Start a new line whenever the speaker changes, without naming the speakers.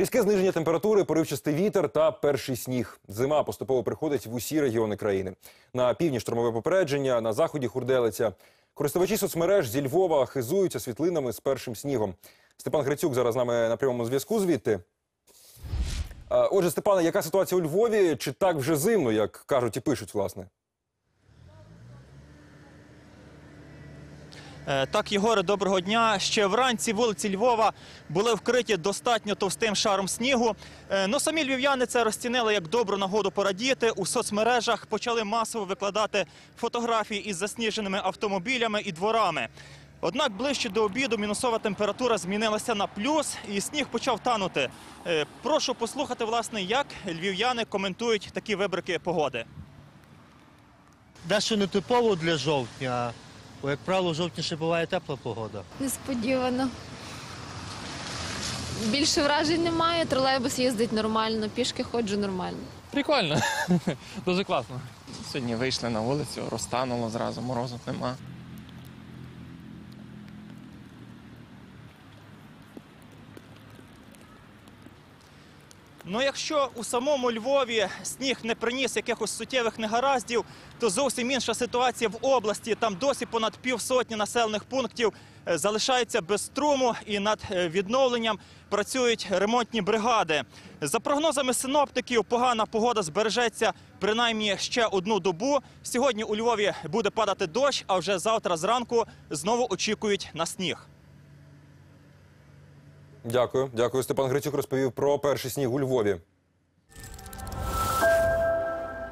Різке зниження температури, поривчастий вітер та перший сніг. Зима поступово приходить в усі регіони країни. На півдні штормове попередження, на заході хурделиця. Користувачі соцмереж зі Львова хизуються світлинами з першим снігом. Степан Грицюк зараз з нами на прямому зв'язку звідти. Отже, Степане, яка ситуація у Львові? Чи так вже зимно, як кажуть і пишуть, власне?
Так, Єгоре, доброго дня. Ще вранці вулиці Львова були вкриті достатньо товстим шаром снігу. Е, Ну, самі львів'яни це розцінили як добру нагоду порадіти. У соцмережах почали масово викладати фотографії із засніженими автомобілями і дворами. Однак ближче до обіду мінусова температура змінилася на плюс, і сніг почав танути. Е, Прошу послухати, власне, як львів'яни коментують такі вибрики погоди.
Дещо нетипово для жовтня, бо, як правило, в жовтні ще буває тепла погода.
Несподівано. Більше вражень немає, тролейбус їздить нормально, пішки ходжу нормально.
Прикольно, дуже класно.
Сьогодні вийшли на вулицю, розтануло зразу, морозу нема.
Ну, якщо у самому Львові сніг не приніс якихось суттєвих негараздів, то зовсім інша ситуація в області. Там досі понад півсотні населених пунктів е, залишаються без струму, і над е, відновленням працюють ремонтні бригади. За прогнозами синоптиків, погана погода збережеться принаймні ще одну добу. Сьогодні у Львові буде падати дощ, а вже завтра зранку знову очікують на сніг.
Дякую. Дякую. Степан Грицюк розповів про перший сніг у Львові.